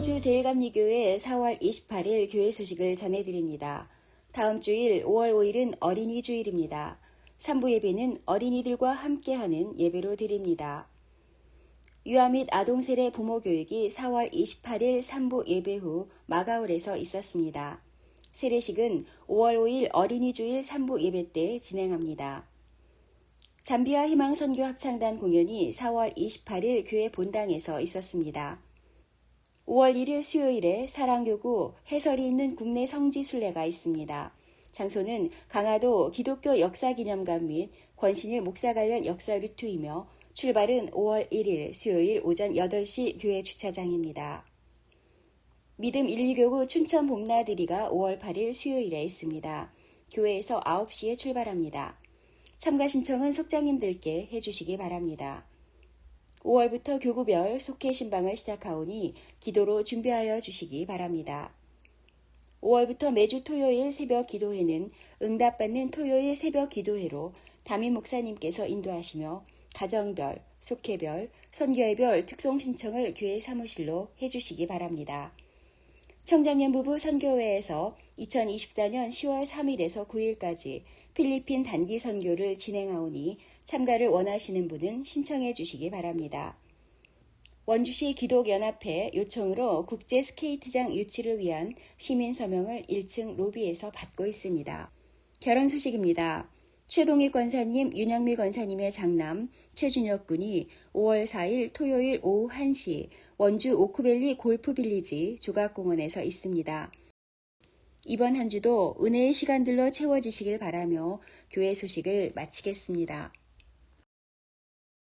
제일감리교회 4월 28일 교회 소식을 전해드립니다. 다음 주일 5월 5일은 어린이 주일입니다. 3부 예배는 어린이들과 함께하는 예배로 드립니다. 유아 및 아동 세례 부모 교육이 4월 28일 3부 예배 후 마가울에서 있었습니다. 세례식은 5월 5일 어린이 주일 3부 예배 때 진행합니다. 잠비아 희망선교 합창단 공연이 4월 28일 교회 본당에서 있었습니다. 5월 1일 수요일에 사랑교구 해설이 있는 국내 성지 순례가 있습니다. 장소는 강화도 기독교 역사기념관 및 권신일 목사 관련 역사 루트이며 출발은 5월 1일 수요일 오전 8시 교회 주차장입니다. 믿음 1, 2교구 춘천 봄나들이가 5월 8일 수요일에 있습니다. 교회에서 9시에 출발합니다. 참가 신청은 속장님들께 해주시기 바랍니다. 5월부터 교구별 속회 신방을 시작하오니 기도로 준비하여 주시기 바랍니다. 5월부터 매주 토요일 새벽 기도회는 응답받는 토요일 새벽 기도회로 담임 목사님께서 인도하시며 가정별, 속회별, 선교회별 특송 신청을 교회 사무실로 해주시기 바랍니다. 청장년 부부 선교회에서 2024년 10월 3일에서 9일까지 필리핀 단기 선교를 진행하오니 참가를 원하시는 분은 신청해 주시기 바랍니다. 원주시 기독연합회 요청으로 국제 스케이트장 유치를 위한 시민 서명을 1층 로비에서 받고 있습니다. 결혼 소식입니다. 최동희 권사님, 윤영미 권사님의 장남 최준혁 군이 5월 4일 토요일 오후 1시 원주 오크밸리 골프빌리지 조각공원에서 있습니다. 이번 한 주도 은혜의 시간들로 채워지시길 바라며 교회 소식을 마치겠습니다.